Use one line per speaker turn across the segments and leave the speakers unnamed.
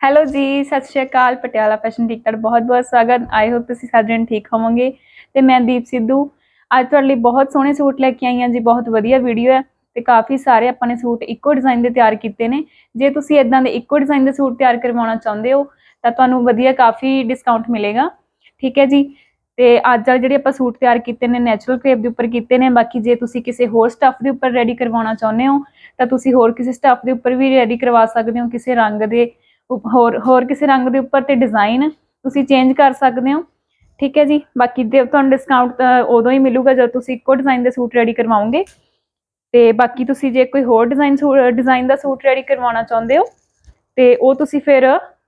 Hello ਜੀ, ਸਤਿ ਸ਼੍ਰੀ ਅਕਾਲ, ਪਟਿਆਲਾ ਫੈਸ਼ਨ ਵੀਕ ਤੁਹਾਡਾ ਬਹੁਤ-ਬਹੁਤ ਸਵਾਗਤ। ਆਈ ਹੋਪ ਤੁਸੀਂ ਸਾਰੇ ਜਣ ਠੀਕ ਹੋਵੋਗੇ। ਤੇ ਮੈਂ ਦੀਪ ਸਿੱਧੂ। ਅੱਜ ਤੁਹਾਡੇ ਲਈ ਬਹੁਤ ਸੋਹਣੇ ਸੂਟ ਲੈ ਕੇ ਆਈ ਹਾਂ ਜੀ, ਬਹੁਤ ਵਧੀਆ ਵੀਡੀਓ ਹੈ। ਤੇ ਕਾਫੀ ਸਾਰੇ ਆਪਾਂ ਨੇ ਸੂਟ ਇੱਕੋ ਡਿਜ਼ਾਈਨ ਦੇ ਤਿਆਰ ਕੀਤੇ ਨੇ। ਜੇ ਤੁਸੀਂ ਇਦਾਂ ਦੇ ਇੱਕੋ ਡਿਜ਼ਾਈਨ ਦੇ ਸੂਟ ਤਿਆਰ ਕਰਵਾਉਣਾ ਚਾਹੁੰਦੇ ਹੋ, ਤਾਂ ਤੁਹਾਨੂੰ ਵਧੀਆ ਕਾਫੀ ਡਿਸਕਾਊਂਟ ਮਿਲੇਗਾ। ਠੀਕ ਹੈ ਜੀ? ਤੇ ਅੱਜ ਵਾਲੇ ਜਿਹੜੇ ਆਪਾਂ ਸੂਟ ਤਿਆਰ ਕੀਤੇ ਨੇ ਨੈਚੁਰਲ ਕ੍ਰੇਪ ਦੇ ਉੱਪਰ ਕੀਤੇ ਨੇ, ਬਾਕੀ ਜੇ ਤੁਸੀਂ ਕਿਸੇ ਹੋਰ ਸਟੱਫ ਦੇ ਉੱਪਰ ਰੈਡੀ ਕਰਵਾਉਣਾ ਚਾਹੁੰਦੇ ਹੋ, ਤਾਂ ਤੁਸੀਂ ਹੋਰ ਕਿਸੇ ਸਟੱਫ ਦੇ ਉੱਪਰ ਵੀ ਰੈਡੀ ਕਰਵਾ ਸਕਦੇ ਹੋ, ਕਿਸੇ ਰੰਗ ਦੇ ਹੋਰ ਹੋਰ ਕਿਸੇ ਰੰਗ ਦੇ ਉੱਪਰ ਤੇ ਡਿਜ਼ਾਈਨ ਤੁਸੀਂ ਚੇਂਜ ਕਰ ਸਕਦੇ ਹੋ। ਠੀਕ ਹੈ ਜੀ, ਬਾਕੀ ਦੇ ਤੁਹਾਨੂੰ ਡਿਸਕਾਊਂਟ ਤਾਂ ਉਦੋਂ ਹੀ ਮਿਲੂਗਾ ਜਦ ਤੁਸੀਂ ਇੱਕੋ ਡਿਜ਼ਾਈਨ ਦੇ ਸੂਟ ਰੈਡੀ ਕਰਵਾਓਗੇ। ਤੇ ਬਾਕੀ ਤੁਸੀਂ ਜੇ ਕੋਈ ਹੋਰ ਡਿਜ਼ਾਈਨ ਡਿਜ਼ਾਈਨ ਦਾ ਸੂਟ ਰੈਡੀ ਕਰਵਾਉਣਾ ਚਾਹੁੰਦੇ ਹੋ, ਤੇ ਉਹ ਤੁਸੀਂ ਫਿਰ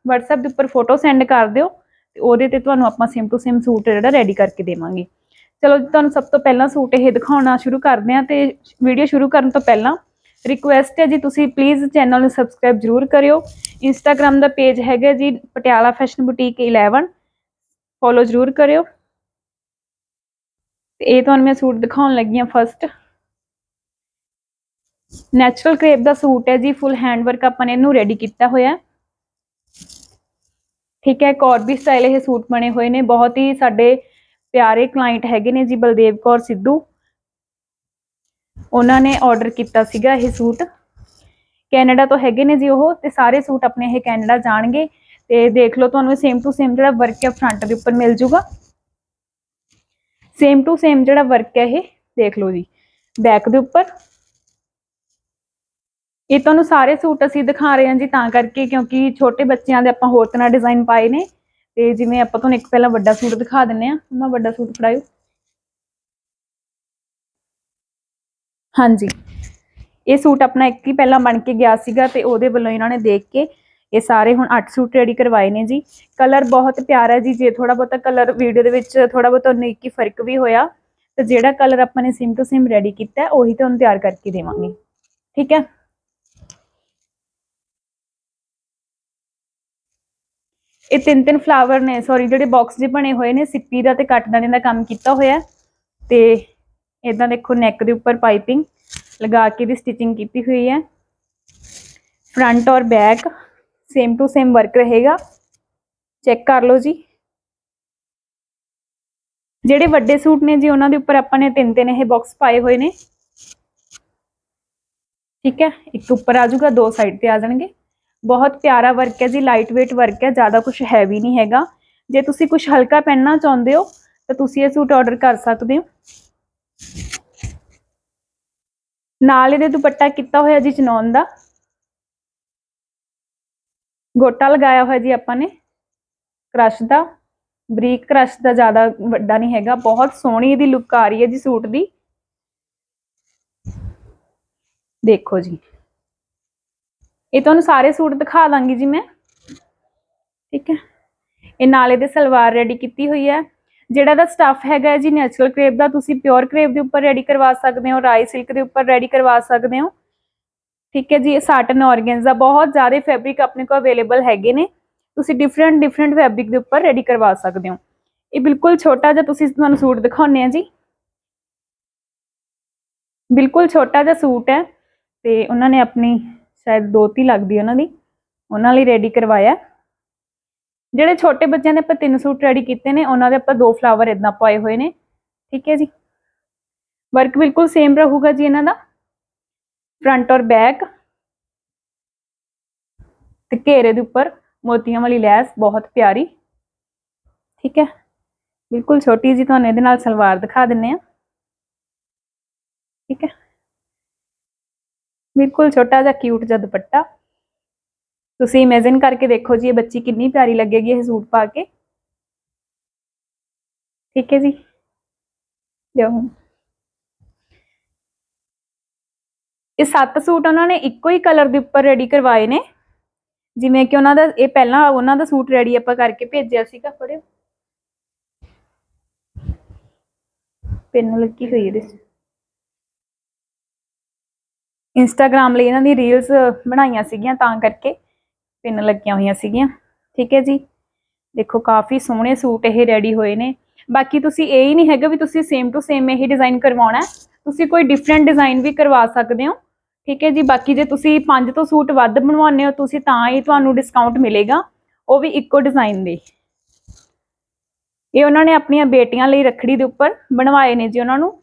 WhatsApp ਦੇ ਉੱਪਰ ਫੋਟੋ ਸੈਂਡ ਕਰ ਦਿਓ, ਤੇ ਉਹਦੇ ਤੇ ਤੁਹਾਨੂੰ ਆਪਾਂ ਸੇਮ ਟੂ ਸੇਮ ਸੂਟ ਜਿਹੜਾ ਰੈਡੀ ਕਰਕੇ ਦੇਵਾਂਗੇ। ਚਲੋ ਜੀ, ਤੁਹਾਨੂੰ ਸਭ ਤੋਂ ਪਹਿਲਾਂ ਸੂਟ ਇਹ ਦਿਖਾਉਣਾ ਸ਼ੁਰੂ ਕਰਦੇ ਹਾਂ ਤੇ ਵੀਡੀਓ ਸ਼ੁਰੂ ਕਰਨ ਤੋਂ ਪਹਿਲਾਂ ਰਿਕੁਐਸਟ ਹੈ ਜੀ, ਤੁਸੀਂ ਪਲੀਜ਼ ਚੈਨਲ ਨੂੰ ਸਬਸਕ੍ਰਾਈਬ ਜਰੂਰ ਕਰਿਓ। ਇੰਸਟਾਗ੍ਰam ਦਾ ਪੇਜ ਹੈਗਾ ਜੀ, ਪਟਿਆਲਾ ਫੈਸ਼ਨ ਬੁਟੀਕ 11 ਫੋਲੋ ਜਰੂਰ ਕਰਿਓ। ਤੇ ਇਹ ਤੁਹਾਨੂੰ ਮੈਂ ਸੂਟ ਦਿਖਾਉਣ ਲੱਗੀ ਹਾਂ ਫਸਟ ਨੈਚੁਰਲ ਕ੍ਰੇਪ ਦਾ ਸੂਟ ਹੈ ਜੀ ਫੁੱਲ ਹੈਂਡ ਵਰਕ ਆਪਾਂ ਨੇ ਇਹਨੂੰ ਰੈਡੀ ਕੀਤਾ ਹੋਇਆ। ਠੀਕ ਹੈ ਕੋਰਬੀ ਸਟਾਈਲ ਇਹ ਸੂਟ ਬਣੇ ਹੋਏ ਨੇ। ਬਹੁਤ ਹੀ ਸਾਡੇ ਪਿਆਰੇ ਕਲਾਇੰਟ ਹੈਗੇ ਨੇ ਜੀ, ਬਲਦੇਵ ਕੌਰ ਸਿੱਧੂ। ਉਹਨਾਂ ਨੇ ਆਰਡਰ ਕੀਤਾ ਸੀਗਾ ਇਹ ਸੂਟ। ਕੈਨੇਡਾ ਤੋਂ ਹੈਗੇ ਨੇ ਜੀ ਉਹ ਤੇ ਸਾਰੇ ਸੂਟ ਆਪਣੇ ਇਹ ਕੈਨੇਡਾ ਜਾਣਗੇ ਤੇ ਦੇਖ ਲਓ ਤੁਹਾਨੂੰ ਸੇਮ ਟੂ ਸੇਮ ਜਿਹੜਾ ਵਰਕ ਹੈ ਫਰੰਟ ਦੇ ਉੱਪਰ ਮਿਲ ਜੂਗਾ। ਸੇਮ ਟੂ ਸੇਮ ਜਿਹੜਾ ਵਰਕ ਹੈ ਇਹ, ਦੇਖ ਲਓ ਜੀ ਬੈਕ ਦੇ ਉੱਪਰ। ਇਹ ਤੁਹਾਨੂੰ ਸਾਰੇ ਸੂਟ ਅਸੀਂ ਦਿਖਾ ਰਹੇ ਹਾਂ ਜੀ ਤਾਂ ਕਰਕੇ ਕਿਉਂਕਿ ਛੋਟੇ ਬੱਚਿਆਂ ਦੇ ਆਪਾਂ ਹੋਰ ਤਰ੍ਹਾਂ ਡਿਜ਼ਾਈਨ ਪਾਏ ਨੇ। ਤੇ ਜਿਵੇਂ ਆਪਾਂ ਤੁਹਾਨੂੰ ਇੱਕ ਪਹਿਲਾਂ ਵੱਡਾ ਸੂਟ ਦਿਖਾ ਦਿੰਨੇ ਆ ਮੈਂ ਵੱਡਾ ਸੂਟ ਫੜਾਇਓ। ਹਾਂਜੀ। ਇਹ ਸੂਟ ਆਪਣਾ ਇੱਕ ਹੀ ਪਹਿਲਾਂ ਬਣ ਕੇ ਗਿਆ ਸੀਗਾ ਤੇ ਉਹਦੇ ਵੱਲੋਂ ਇਹਨਾਂ ਨੇ ਦੇਖ ਕੇ ਇਹ ਸਾਰੇ ਹੁਣ 8 ਸੂਟ ਰੈਡੀ ਕਰਵਾਏ ਨੇ ਜੀ। ਕਲਰ ਬਹੁਤ ਪਿਆਰਾ ਹੈ ਜੀ, ਜੇ ਥੋੜਾ ਬਹੁਤਾ ਕਲਰ ਵੀਡੀਓ ਦੇ ਵਿੱਚ ਥੋੜਾ ਬਹੁਤਾ ਹੀ ਫ਼ਰਕ ਵੀ ਹੋਇਆ, ਤੇ ਜਿਹੜਾ ਕਲਰ ਆਪਾਂ ਨੇ ਸਿਮ ਟੂ ਸਿਮ ਰੈਡੀ ਕੀਤਾ, ਉਹੀ ਤੁਹਾਨੂੰ ਤਿਆਰ ਕਰਕੇ ਦੇਵਾਂਗੇ। ਠੀਕ ਹੈ? ਇਹ ਤਿੰਨ ਤਿੰਨ ਫਲਾਵਰ ਨੇ ਸੌਰੀ ਜਿਹੜੇ ਬਾਕਸ ਜਿਹੇ ਬਣੇ ਹੋਏ ਨੇ, ਸਿੱਪੀ ਦਾ ਤੇ ਕੱਟਦਾਨੇ ਦਾ ਕੰਮ ਕੀਤਾ ਹੋਇਆ ਹੈ। ਤੇ ਇਦਾਂ ਦੇਖੋ ਨੈਕ ਦੇ ਉੱਪਰ ਪਾਈਪਿੰਗ ਲਗਾ ਕੇ ਦੀ ਸਟਿਚਿੰਗ ਕੀਤੀ ਹੋਈ ਹੈ। ਫਰੰਟ ਔਰ back same to same work ਰਹੇਗਾ। ਚੈੱਕ ਕਰ ਲਓ ਜੀ। ਜਿਹੜੇ ਵੱਡੇ ਸੂਟ ਨੇ ਜੀ, ਉਹਨਾਂ ਦੇ ਉੱਪਰ ਆਪਾਂ ਨੇ ਤਿੰਨ ਤਿੰਨ ਇਹ ਬਾਕਸ ਪਾਏ ਹੋਏ ਨੇ। ਠੀਕ ਹੈ, ਇੱਕ ਉੱਪਰ ਆ ਜਾਊਗਾ, ਦੋ ਸਾਈਡ ਤੇ ਆ ਜਾਣਗੇ। ਬਹੁਤ ਪਿਆਰਾ ਵਰਕ ਹੈ ਜੀ ਲਾਈਟ weight ਵਰਕ ਹੈ, ਜ਼ਿਆਦਾ ਕੁਝ ਹੈਵੀ ਨਹੀਂ ਹੈਗਾ। ਜੇ ਤੁਸੀਂ ਕੁਝ ਹਲਕਾ ਪਹਿਨਣਾ ਚਾਹੁੰਦੇ ਹੋ, ਤਾਂ ਤੁਸੀਂ ਇਹ ਸੂਟ ਆਰਡਰ ਕਰ ਸਕਦੇ ਹੋ। ਨਾਲ ਇਹਦੇ ਦੁਪੱਟਾ ਕੀਤਾ ਹੋਇਆ ਜੀ ਚਨੌਨ ਦਾ। ਗੋਟਾ ਲਗਾਇਆ ਹੋਇਆ ਜੀ ਆਪਾਂ ਨੇ। ਕ੍ਰਸ਼ ਦਾ। ਬਰੀਕ ਕ੍ਰਸ਼ ਦਾ ਜ਼ਿਆਦਾ ਵੱਡਾ ਨਹੀਂ ਹੈਗਾ। ਬਹੁਤ ਸੋਹਣੀ ਇਹਦੀ ਲੁੱਕ ਆ ਰਹੀ ਹੈ ਜੀ ਸੂਟ ਦੀ। ਦੇਖੋ ਜੀ। ਇਹ ਤੁਹਾਨੂੰ ਸਾਰੇ ਸੂਟ ਦਿਖਾ ਦਾਂਗੀ ਜੀ ਮੈਂ। ਠੀਕ ਹੈ। ਇਹ ਨਾਲੇ ਦੇ ਸਲਵਾਰ ਰੈਡੀ ਕੀਤੀ ਹੋਈ ਹੈ। ਜਿਹੜਾ ਦਾ ਸਟੱਫ ਹੈਗਾ ਜੀ ਨੈਚੁਰਲ ਕਰੇਪ ਦਾ, ਤੁਸੀਂ ਪਿਓਰ ਕ੍ਰੇਪ ਦੇ ਉੱਪਰ ਰੈਡੀ ਕਰਵਾ ਸਕਦੇ ਹੋ ਰਾਈ ਸਿਲਕ ਦੇ ਉੱਪਰ ਰੈਡੀ ਕਰਵਾ ਸਕਦੇ ਹੋ। ਠੀਕ ਹੈ ਜੀ, ਇਹ ਸਾਟਨ ਆਰਗੈਂਜ਼ਾ ਬਹੁਤ ਜ਼ਿਆਦਾ ਫੈਬਰਿਕ ਆਪਣੇ ਕੋਲ ਅਵੇਲੇਬਲ ਹੈਗੇ ਨੇ। ਤੁਸੀਂ ਡਿਫਰੈਂਟ ਡਿਫਰੈਂਟ ਫੈਬਰਿਕ ਦੇ ਉੱਪਰ ਰੈਡੀ ਕਰਵਾ ਸਕਦੇ ਹੋ। ਇਹ ਬਿਲਕੁਲ ਛੋਟਾ ਜਿਹਾ ਤੁਸੀਂ ਤੁਹਾਨੂੰ ਸੂਟ ਦਿਖਾਉਂਦੇ ਆ ਜੀ। ਬਿਲਕੁਲ ਛੋਟਾ ਜਿਹਾ ਸੂਟ ਹੈ ਤੇ ਉਹਨਾਂ ਨੇ ਆਪਣੀ ਸ਼ਾਇਦ ਦੋਤੀ ਲੱਗਦੀ ਉਹਨਾਂ ਦੀ। ਉਹਨਾਂ ਲਈ ਰੈਡੀ ਕਰਵਾਇਆ। ਜਿਹੜੇ ਛੋਟੇ ਬੱਚਿਆਂ ਦੇ ਆਪਾਂ ਤਿੰਨ ਸੂਟ ਰੈਡੀ ਕੀਤੇ ਨੇ, ਉਹਨਾਂ ਦੇ ਆਪਾਂ ਦੋ ਫਲਾਵਰ ਇਦਾਂ ਪਾਏ ਹੋਏ ਨੇ। ਠੀਕ ਹੈ ਜੀ? ਵਰਕ ਬਿਲਕੁਲ ਸੇਮ ਰਹੂਗਾ ਜੀ ਇਹਨਾਂ ਦਾ। ਫਰੰਟ ਔਰ ਬੈਕ ਤੇ ਘੇਰੇ ਦੇ ਉੱਪਰ ਮੋਤੀਆਂ ਵਾਲੀ ਲੈਸ, ਬਹੁਤ ਪਿਆਰੀ। ਠੀਕ ਹੈ? ਬਿਲਕੁਲ ਛੋਟੀ ਜੀ, ਤੁਹਾਨੂੰ ਇਹਦੇ ਨਾਲ ਸਲਵਾਰ ਦਿਖਾ ਦਿੰਨੇ ਆ। ਠੀਕ ਹੈ? ਬਿਲਕੁਲ ਛੋਟਾ ਜਿਹਾ ਕਿਊਟ ਜਿਹਾ ਦੁਪੱਟਾ। ਤੁਸੀਂ ਇਮੇਜਿਨ ਕਰਕੇ ਦੇਖੋ ਜੀ ਇਹ ਬੱਚੀ ਕਿੰਨੀ ਪਿਆਰੀ ਲੱਗੇਗੀ ਇਹ ਸੂਟ ਪਾ ਕੇ। ਠੀਕ ਹੈ ਜੀ। ਲਿਓ ਇਹ ਸੱਤ ਸੂਟ ਉਹਨਾਂ ਨੇ ਇੱਕੋ ਹੀ ਕਲਰ ਦੇ ਉੱਪਰ ਰੈਡੀ ਕਰਵਾਏ ਨੇ। ਜਿਵੇਂ ਕਿ ਉਹਨਾਂ ਦਾ, ਇਹ ਪਹਿਲਾਂ ਉਹਨਾਂ ਦਾ ਸੂਟ ਰੈਡੀ ਆਪਾਂ ਕਰਕੇ ਭੇਜਿਆ ਸੀਗਾ ਫੜਿਓ ਪਿੰਨ ਲੱਗੀ ਹੋਈ ਇਹਦੇ 'ਚ। ਇੰਸਟਾਗ੍ਰam ਲਈ ਇਹਨਾਂ ਦੀ ਰੀਲਸ ਬਣਾਈਆਂ ਸੀਗੀਆਂ ਤਾਂ ਕਰਕੇ। ਪਿੰਨ ਲੱਗੀਆਂ ਹੋਈਆਂ ਸੀਗੀਆਂ। ਠੀਕ ਹੈ ਜੀ? ਦੇਖੋ, ਕਾਫੀ ਸੋਹਣੇ ਸੂਟ ਇਹ ਰੈਡੀ ਹੋਏ ਨੇ। ਬਾਕੀ ਤੁਸੀਂ ਇਹ ਹੀ ਨਹੀਂ ਹੈਗਾ ਵੀ ਤੁਸੀਂ ਸੇਮ ਟੂ ਸੇਮ ਇਹ ਡਿਜ਼ਾਈਨ ਕਰਵਾਉਣਾ। ਤੁਸੀਂ ਕੋਈ ਡਿਫਰੈਂਟ ਡਿਜ਼ਾਈਨ ਵੀ ਕਰਵਾ ਸਕਦੇ ਹੋ। ਠੀਕ ਹੈ ਜੀ? ਬਾਕੀ ਜੇ ਤੁਸੀਂ 5 ਤੋਂ ਸੂਟ ਵੱਧ ਬਣਵਾਉਂਦੇ ਹੋ, ਤੁਸੀਂ ਤਾਂ ਹੀ ਤੁਹਾਨੂੰ ਡਿਸਕਾਊਂਟ ਮਿਲੇਗਾ। ਉਹ ਵੀ ਇੱਕੋ ਡਿਜ਼ਾਈਨ ਦੇ। ਇਹ ਉਹਨਾਂ ਨੇ ਆਪਣੀਆਂ ਬੇਟੀਆਂ ਲਈ ਰੱਖੜੀ ਦੇ ਉੱਪਰ ਬਣਵਾਏ ਨੇ ਜੀ ਉਹਨਾਂ ਨੂੰ।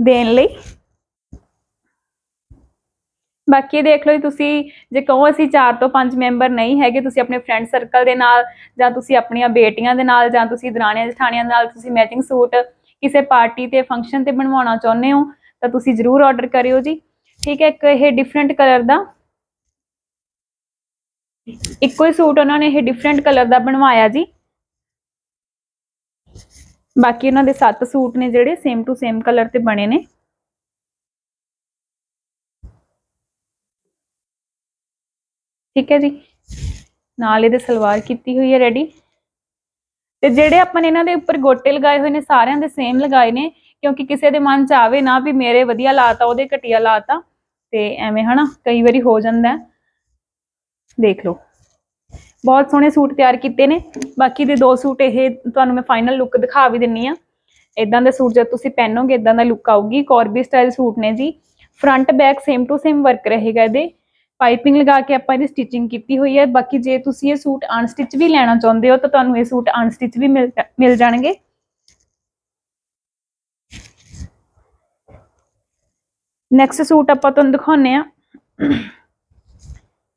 ਦੇਣ ਲਈ। ਬਾਕੀ ਇਹ ਦੇਖ ਲਓ ਜੀ, ਤੁਸੀਂ ਜੇ ਕਹੋ ਅਸੀਂ 4 ਤੋਂ 5 ਮੈਂਬਰ ਨਹੀਂ ਹੈਗੇ, ਤੁਸੀਂ ਆਪਣੇ ਫਰੈਂਡ ਸਰਕਲ ਦੇ ਨਾਲ ਜਾਂ ਤੁਸੀਂ ਆਪਣੀਆਂ ਬੇਟੀਆਂ ਦੇ ਨਾਲ ਜਾਂ ਤੁਸੀਂ ਦਰਾਣੀਆਂ ਜਠਾਣੀਆਂ ਨਾਲ ਤੁਸੀਂ ਮੈਚਿੰਗ ਸੂਟ ਕਿਸੇ ਪਾਰਟੀ ਤੇ ਫੰਕਸ਼ਨ ਤੇ ਬਣਵਾਉਣਾ ਚਾਹੁੰਦੇ ਹੋ, ਤਾਂ ਤੁਸੀਂ ਜ਼ਰੂਰ ਆਰਡਰ ਕਰਿਓ ਜੀ। ਠੀਕ ਹੈ, ਇੱਕ ਇਹ ਡਿਫਰੈਂਟ ਕਲਰ ਦਾ। ਇੱਕੋ ਹੀ ਸੂਟ ਉਹਨਾਂ ਨੇ ਇਹ ਡਿਫਰੈਂਟ ਕਲਰ ਦਾ ਬਣਵਾਇਆ ਜੀ। ਬਾਕੀ ਉਹਨਾਂ ਦੇ 7 ਸੂਟ ਨੇ ਜਿਹੜੇ ਸੇਮ ਟੂ ਸੇਮ ਕਲਰ ਤੇ ਬਣੇ ਨੇ। ਠੀਕ ਹੈ ਜੀ। ਨਾਲ ਇਹਦੇ ਸਲਵਾਰ ਕੀਤੀ ਹੋਈ ਹੈ ਰੈਡੀ ਤੇ ਜਿਹੜੇ ਆਪਾਂ ਨੇ ਇਹਨਾਂ ਦੇ ਉੱਪਰ ਗੋਟੇ ਲਗਾਏ ਹੋਏ ਨੇ, ਸਾਰਿਆਂ ਦੇ ਸੇਮ ਲਗਾਏ ਨੇ, ਕਿਉਂਕਿ ਕਿਸੇ ਦੇ ਮਨ ਚ ਆਵੇ ਨਾ ਵੀ ਮੇਰੇ ਵਧੀਆ ਲਾਤਾ, ਉਹਦੇ ਘਟੀਆ ਲਾਤਾ, ਤੇ ਐਵੇਂ ਹਨਾ, ਕਈ ਵਾਰੀ ਹੋ ਜਾਂਦਾ ਦੇਖ ਲਓ। ਬਹੁਤ ਸੋਹਣੇ ਸੂਟ ਤਿਆਰ ਕੀਤੇ ਨੇ। ਬਾਕੀ ਦੇ ਦੋ ਸੂਟ ਇਹ ਤੁਹਾਨੂੰ ਮੈਂ ਫਾਈਨਲ ਲੁੱਕ ਦਿਖਾ ਵੀ ਦਿੰਨੀ ਆ ਇਦਾਂ ਦੇ ਸੂਟ ਜਦ ਤੁਸੀਂ ਪਹਿਨੋਗੇ ਇਦਾਂ ਦਾ ਲੁੱਕ ਆਊਗੀ। ਕੋਰਬੀ ਸਟਾਈਲ ਸੂਟ ਨੇ ਜੀ। Front back same to same work ਰਹੇਗਾ ਇਹਦੇ। ਪਾਈਪਿੰਗ ਲਗਾ ਕੇ ਆਪਾਂ ਇਹਦੀ ਸਟਿਚਿੰਗ ਕੀਤੀ ਹੋਈ ਹੈ। ਬਾਕੀ ਜੇ ਤੁਸੀਂ ਇਹ ਸੂਟ ਅਨਸਟਿਚ ਵੀ ਲੈਣਾ ਚਾਹੁੰਦੇ ਹੋ, ਤਾਂ ਤੁਹਾਨੂੰ ਇਹ ਸੂਟ ਅਨਸਟਿਚ ਵੀ ਮਿਲ ਮਿਲ ਜਾਣਗੇ। ਨੈਕਸਟ ਸੂਟ ਆਪਾਂ ਤੁਹਾਨੂੰ ਦਿਖਾਉਨੇ ਆ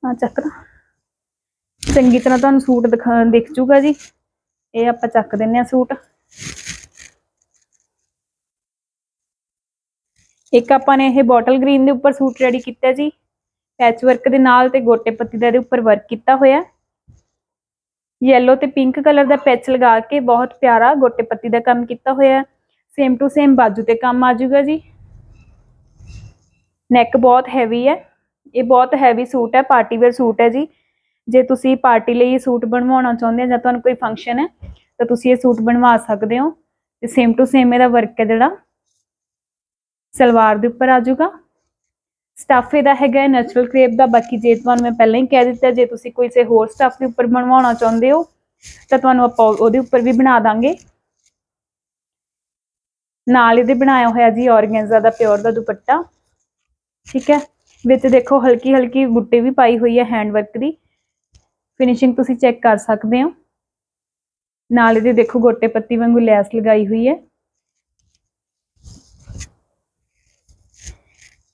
ਆ ਚੱਕਦਾ ਚੰਗੀ ਤਰ੍ਹਾਂ ਤੁਹਾਨੂੰ ਸੂਟ ਦਿਖਾ ਦਿਖ ਜੂਗਾ ਜੀ। ਇਹ ਆਪਾਂ ਚੱਕ ਦਿੰਨੇ ਆ ਸੂਟ। ਇੱਕ ਆਪਾਂ ਨੇ ਇਹ ਬੋਟਲ ਗ੍ਰੀਨ ਦੇ ਉੱਪਰ ਸੂਟ ਰੈਡੀ ਕੀਤਾ ਜੀ। ਪੈਚ ਵਰਕ ਦੇ ਨਾਲ ਤੇ ਗੋਟੇ ਪੱਤੀ ਦਾ ਇਹਦੇ ਉੱਪਰ ਵਰਕ ਕੀਤਾ ਹੋਇਆ ਯੈਲੋ ਤੇ ਪਿੰਕ ਕਲਰ ਦਾ ਪੈਚ ਲਗਾ ਕੇ ਬਹੁਤ ਪਿਆਰਾ ਗੋਟੇ ਪੱਤੀ ਦਾ ਕੰਮ ਕੀਤਾ ਹੋਇਆ ਸੇਮ ਟੂ ਸੇਮ ਬਾਜੂ ਤੇ ਕੰਮ ਆ ਜਾਊਗਾ ਜੀ। ਨੈਕ ਬਹੁਤ ਹੈਵੀ ਹੈ। ਇਹ ਬਹੁਤ ਹੈਵੀ ਸੂਟ ਹੈ ਪਾਰਟੀ ਵੇਅਰ ਸੂਟ ਹੈ ਜੀ। ਜੇ ਤੁਸੀਂ ਪਾਰਟੀ ਲਈ ਇਹ ਸੂਟ ਬਣਵਾਉਣਾ ਚਾਹੁੰਦੇ ਹੋ ਜਾਂ ਤੁਹਾਨੂੰ ਕੋਈ ਫੰਕਸ਼ਨ ਹੈ, ਤਾਂ ਤੁਸੀਂ ਇਹ ਸੂਟ ਬਣਵਾ ਸਕਦੇ ਹੋ। ਤੇ ਸੇਮ ਟੂ ਸੇਮ ਇਹਦਾ ਵਰਕ ਹੈ ਜਿਹੜਾ। ਸਲਵਾਰ ਦੇ ਉੱਪਰ ਆ ਜਾਊਗਾ। ਸਟੱਫ ਇਹਦਾ ਹੈਗਾ ਨੈਚੁਰਲ ਕ੍ਰੇਪ ਦਾ। ਬਾਕੀ ਜੇ ਤੁਹਾਨੂੰ ਮੈਂ ਪਹਿਲਾਂ ਹੀ ਕਹਿ ਦਿੱਤਾ, ਜੇ ਤੁਸੀਂ ਕੋਈ ਸੇ ਹੋਰ ਸਟੱਫ ਦੇ ਉੱਪਰ ਬਣਵਾਉਣਾ ਚਾਹੁੰਦੇ ਹੋ, ਤਾਂ ਤੁਹਾਨੂੰ ਆਪਾਂ ਉਹਦੇ ਉੱਪਰ ਵੀ ਬਣਾ ਦਾਂਗੇ। ਨਾਲ ਇਹਦੇ ਬਣਾਇਆ ਹੋਇਆ ਜੀ ਔਰਗੈਂਜ਼ਾ ਦਾ ਪਿਓਰ ਦਾ ਦੁਪੱਟਾ। ਠੀਕ ਹੈ? ਵਿੱਚ ਦੇਖੋ ਹਲਕੀ ਹਲਕੀ ਬੁੱਟੇ ਵੀ ਪਾਈ ਹੋਈ ਹੈ ਹੈਂਡ ਵਰਕ ਦੀ। ਫਿਨਿਸ਼ਿੰਗ ਤੁਸੀਂ ਚੈੱਕ ਕਰ ਸਕਦੇ ਹੋ। ਨਾਲ ਇਹਦੇ ਦੇਖੋ ਗੋਟੇ ਪੱਤੀ ਵਾਂਗੂ ਲੈਸ ਲਗਾਈ ਹੋਈ ਹੈ।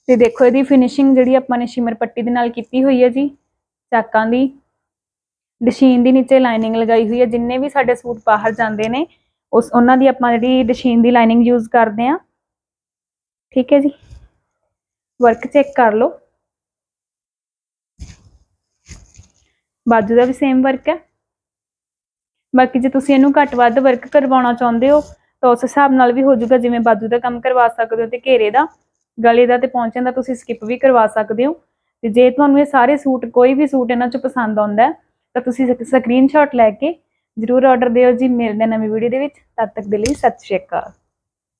ਤੇ ਦੇਖੋ ਇਹਦੀ ਫਿਨਿਸ਼ਿੰਗ ਜਿਹੜੀ ਆਪਾਂ ਨੇ ਸ਼ਿਮਰ ਪੱਟੀ ਦੇ ਨਾਲ ਕੀਤੀ ਹੋਈ ਹੈ ਜੀ, ਚਾਕਾਂ ਦੀ। ਡਸ਼ੀਨ ਦੀ ਨੀਚੇ ਲਾਈਨਿੰਗ ਲਗਾਈ ਹੋਈ ਹੈ, ਜਿੰਨੇ ਵੀ ਸਾਡੇ ਸੂਟ ਬਾਹਰ ਜਾਂਦੇ ਨੇ, ਉਸ ਉਹਨਾਂ ਦੀ ਆਪਾਂ ਜਿਹੜੀ ਡਸ਼ੀਨ ਦੀ ਲਾਈਨਿੰਗ ਯੂਜ਼ ਕਰਦੇ ਆ ਠੀਕ ਹੈ ਜੀ। ਵਰਕ ਚੈੱਕ ਕਰ ਲਓ। ਬਾਜੂ ਦਾ ਵੀ ਸੇਮ ਵਰਕ ਹੈ। ਬਾਕੀ ਜੇ ਤੁਸੀਂ ਇਹਨੂੰ ਘੱਟ ਵੱਧ ਵਰਕ ਕਰਵਾਉਣਾ ਚਾਹੁੰਦੇ ਹੋ, ਤਾਂ ਉਸ ਹਿਸਾਬ ਨਾਲ ਵੀ ਹੋ ਜਾਊਗਾ, ਜਿਵੇਂ ਬਾਜੂ ਦਾ ਕੰਮ ਕਰਵਾ ਸਕਦੇ ਹੋ ਤੇ ਘੇਰੇ ਦਾ। ਗਲੇ ਦਾ ਤੇ ਪਹੁੰਚਣ ਦਾ ਤੁਸੀਂ ਸਕਿਪ ਵੀ ਕਰਵਾ ਸਕਦੇ ਹੋ। ਤੇ ਜੇ ਤੁਹਾਨੂੰ ਇਹ ਸਾਰੇ ਸੂਟ, ਕੋਈ ਵੀ ਸੂਟ ਇਹਨਾਂ ਚੋਂ ਪਸੰਦ ਆਉਂਦਾ ਤਾਂ ਤੁਸੀਂ ਸਕਰੀਨਸ਼ਾਟ ਲੈ ਕੇ ਜਰੂਰ ਆਰਡਰ ਦਿਓ ਜੀ ਮਿਲਦੇ ਹਾਂ ਨਵੀਂ ਵੀਡੀਓ ਦੇ ਵਿੱਚ। ਤਦ ਤੱਕ ਦੇ ਲਈ ਸਤਿ ਸ਼੍ਰੀ ਅਕਾਲ।